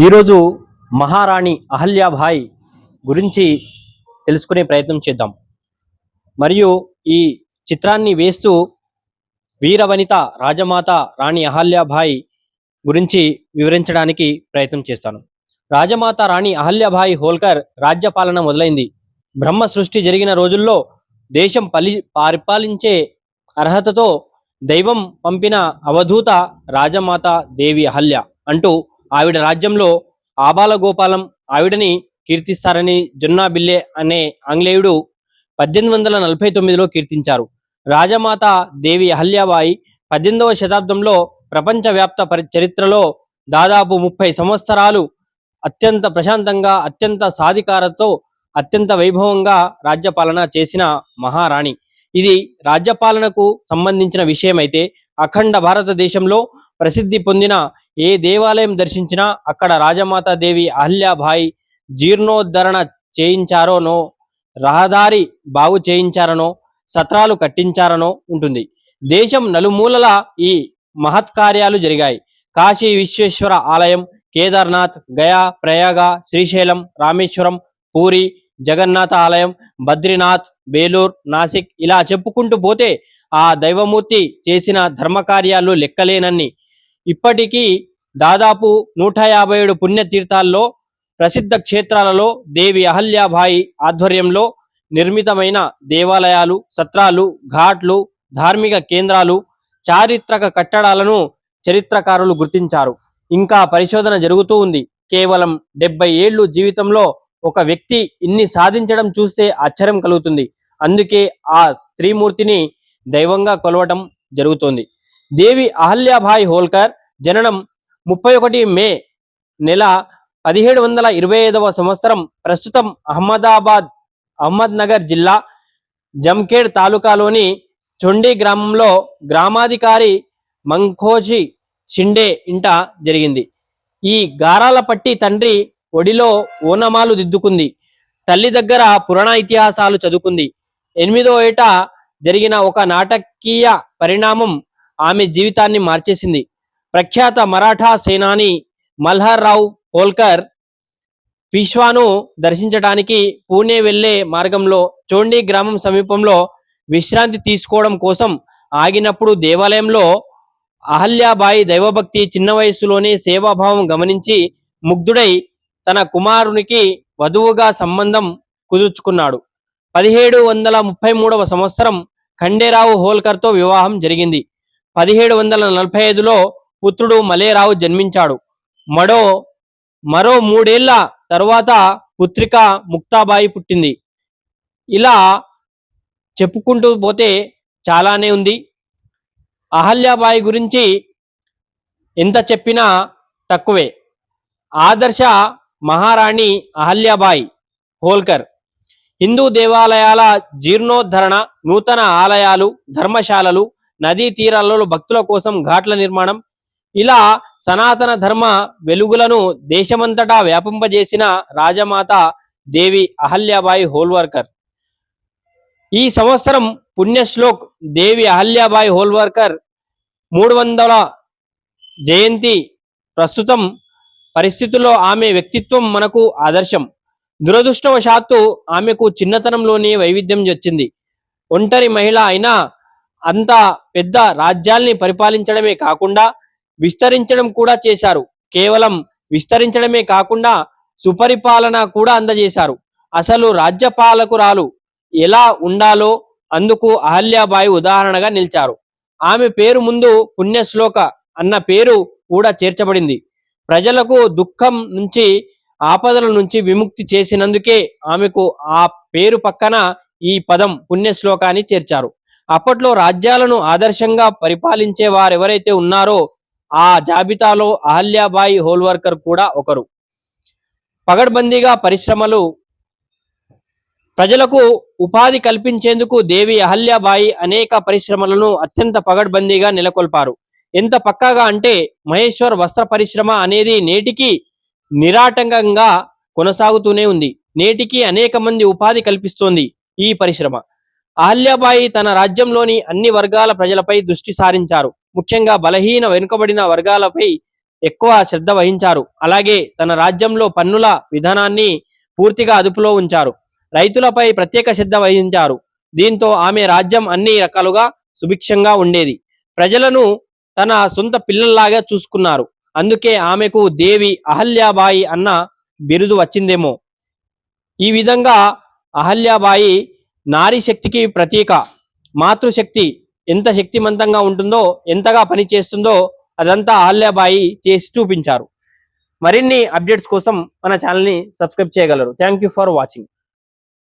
ఈరోజు మహారాణి అహల్యాభాయ్ గురించి తెలుసుకునే ప్రయత్నం చేద్దాం. మరియు ఈ చిత్రాన్ని వేస్తూ వీరవనిత రాజమాత రాణి అహల్యాభాయ్ గురించి వివరించడానికి ప్రయత్నం చేస్తాను. రాజమాత రాణి అహల్యాభాయ్ హోల్కర్ రాజ్యపాలన మొదలైంది. బ్రహ్మ సృష్టి జరిగిన రోజుల్లో దేశం పలి పరిపాలించే అర్హతతో దైవం పంపిన అవధూత రాజమాత దేవి అహల్య అంటూ ఆవిడ రాజ్యంలో ఆబాలగోపాలం ఆవిడని కీర్తిస్తారని జున్నా బిల్లే అనే ఆంగ్లేయుడు పద్దెనిమిది వందల నలభై తొమ్మిదిలో కీర్తించారు. రాజమాత దేవి అహల్యాబాయి పద్దెనిమిదవ శతాబ్దంలో ప్రపంచవ్యాప్త పరి చరిత్రలో దాదాపు ముప్పై సంవత్సరాలు అత్యంత ప్రశాంతంగా అత్యంత సాధికారతో అత్యంత వైభవంగా రాజ్యపాలన చేసిన మహారాణి. ఇది రాజ్యపాలనకు సంబంధించిన విషయమైతే అఖండ భారతదేశంలో ప్రసిద్ధి పొందిన ఏ దేవాలయం దర్శించినా అక్కడ రాజమాతాదేవి అహల్యాభాయ్ జీర్ణోద్ధరణ చేయించారోనో రహదారి బాగు చేయించారనో సత్రాలు కట్టించారనో ఉంటుంది. దేశం నలుమూలల ఈ మహత్కార్యాలు జరిగాయి. కాశీ విశ్వేశ్వర ఆలయం కేదార్నాథ్ గయా ప్రయాగ శ్రీశైలం రామేశ్వరం పూరి జగన్నాథ ఆలయం బద్రీనాథ్ బేలూర్ నాసిక్ ఇలా చెప్పుకుంటూ పోతే ఆ దైవమూర్తి చేసిన ధర్మకార్యాలు లెక్కలేనన్ని ఇప్పటికీ దాదాపు నూట యాభై ఏడు పుణ్యతీర్థాల్లో ప్రసిద్ధ క్షేత్రాలలో దేవి అహల్యాబాయి ఆధ్వర్యంలో నిర్మితమైన దేవాలయాలు సత్రాలు ఘాట్లు ధార్మిక కేంద్రాలు చారిత్రక కట్టడాలను చరిత్రకారులు గుర్తించారు. ఇంకా పరిశోధన జరుగుతూ ఉంది. కేవలం డెబ్బై ఏళ్ళు జీవితంలో ఒక వ్యక్తి ఇన్ని సాధించడం చూస్తే ఆశ్చర్యం కలుగుతుంది. అందుకే ఆ స్త్రీమూర్తిని దైవంగా కొలవటం జరుగుతోంది. దేవి అహల్యాభాయ్ హోల్కర్ జననం ముప్పై ఒకటి మే నెల పదిహేడు వందల ఇరవై ఐదవ సంవత్సరం ప్రస్తుతం అహ్మదాబాద్ అహ్మద్నగర్ జిల్లా జంఖేడ్ తాలూకాలోని చొండి గ్రామంలో గ్రామాధికారి మంఖోషి షిండే ఇంట జరిగింది. ఈ గారాల పట్టి తండ్రి ఒడిలో ఓనమాలు దిద్దుకుంది. తల్లి దగ్గర పురాణ ఇతిహాసాలు చదువుకుంది. ఎనిమిదో ఏట జరిగిన ఒక నాటకీయ పరిణామం ఆమె జీవితాన్ని మార్చేసింది. ప్రఖ్యాత మరాఠా సేనాని మల్హర్రావు హోల్కర్ పీష్వాను దర్శించడానికి పూణే వెళ్ళే మార్గంలో చోండి గ్రామం సమీపంలో విశ్రాంతి తీసుకోవడం కోసం ఆగినప్పుడు దేవాలయంలో అహల్యాబాయి దైవభక్తి చిన్న వయసులోనే సేవాభావం గమనించి ముగ్ధుడై తన కుమారునికి వధువుగా సంబంధం కుదుర్చుకున్నాడు. పదిహేడు వందల ముప్పై మూడవ సంవత్సరం ఖండేరావు హోల్కర్తో వివాహం జరిగింది. పదిహేడు వందల నలభై ఐదులో పుత్రుడు మలేరావు జన్మించాడు. మరో మరో మూడేళ్ళ తరువాత పుత్రిక ముక్తాబాయి పుట్టింది. ఇలా చెప్పుకుంటూ పోతే చాలానే ఉంది. అహల్యాబాయి గురించి ఎంత చెప్పినా తక్కువే. ఆదర్శ మహారాణి అహల్యాబాయి హోల్కర్. హిందూ దేవాలయాల జీర్ణోద్ధరణ నూతన ఆలయాలు ధర్మశాలలు నదీ తీరాలలో భక్తుల కోసం ఘాట్ల నిర్మాణం. ఇలా సనాతన ధర్మ వెలుగులను దేశమంతటా వ్యాపింపజేసిన రాజమాత దేవి అహల్యాబాయి హోల్వర్కర్. ఈ సంవత్సరం పుణ్యశ్లోక్ దేవి అహల్యాబాయి హోల్వర్కర్ మూడు వందల జయంతి ప్రస్తుతం పరిస్థితుల్లో ఆమె వ్యక్తిత్వం మనకు ఆదర్శం. దురదృష్టవశాత్తు ఆమెకు చిన్నతనంలోనే వైవిధ్యం వచ్చింది. ఒంటరి మహిళ అయినా అంత పెద్ద రాజ్యాల్ని పరిపాలించడమే కాకుండా విస్తరించడం కూడా చేశారు. కేవలం విస్తరించడమే కాకుండా సుపరిపాలన కూడా అందజేశారు. అసలు రాజ్యపాలకురాలు ఎలా ఉండాలో అందుకు అహల్యాబాయి ఉదాహరణగా నిలిచారు. ఆమె పేరు ముందు పుణ్యశ్లోక అన్న పేరు కూడా చేర్చబడింది. ప్రజలకు దుఃఖం నుంచి ఆపదల నుంచి విముక్తి చేసినందుకే ఆమెకు ఆ పేరు పక్కన ఈ పదం పుణ్యశ్లోకాన్ని చేర్చారు. అప్పట్లో రాజ్యాలను ఆదర్శంగా పరిపాలించే వారెవరైతే ఉన్నారో ఆ జాబితాలో అహల్యాబాయి హోల్వర్కర్ కూడా ఒకరు. పగడ్బందీగా పరిశ్రమలు ప్రజలకు ఉపాధి కల్పించేందుకు దేవి అహల్యాబాయి అనేక పరిశ్రమలను అత్యంత పగడ్బందీగా నెలకొల్పారు. ఎంత పక్కాగా అంటే మహేశ్వర్ వస్త్ర పరిశ్రమ అనేది నేటికి నిరాటంకంగా కొనసాగుతూనే ఉంది. నేటికి అనేక మంది ఉపాధి కల్పిస్తోంది ఈ పరిశ్రమ. అహల్యాబాయి తన రాజ్యంలోని అన్ని వర్గాల ప్రజలపై దృష్టి సారించారు. ముఖ్యంగా బలహీన వెనుకబడిన వర్గాలపై ఎక్కువ శ్రద్ధ వహించారు. అలాగే తన రాజ్యంలో పన్నుల విధానాన్ని పూర్తిగా అదుపులో ఉంచారు. రైతులపై ప్రత్యేక శ్రద్ధ వహించారు. దీంతో ఆమె రాజ్యం అన్ని రకాలుగా సుభిక్షంగా ఉండేది. ప్రజలను తన సొంత పిల్లల్లాగా చూసుకున్నారు. అందుకే ఆమెకు దేవి అహల్యాబాయి అన్న బిరుదు వచ్చిందేమో. ఈ విధంగా అహల్యాబాయి నారీ శక్తికి ప్రతీక మాతృశక్తి ఎంత శక్తివంతంగా ఉంటుందో ఎంతగా పని చేస్తుందో అదంతా అహల్యాబాయి చేసి చూపించారు. మరిన్ని అప్డేట్స్ కోసం మన ఛానల్ని సబ్స్క్రైబ్ చేయగలరు. Thank you for watching.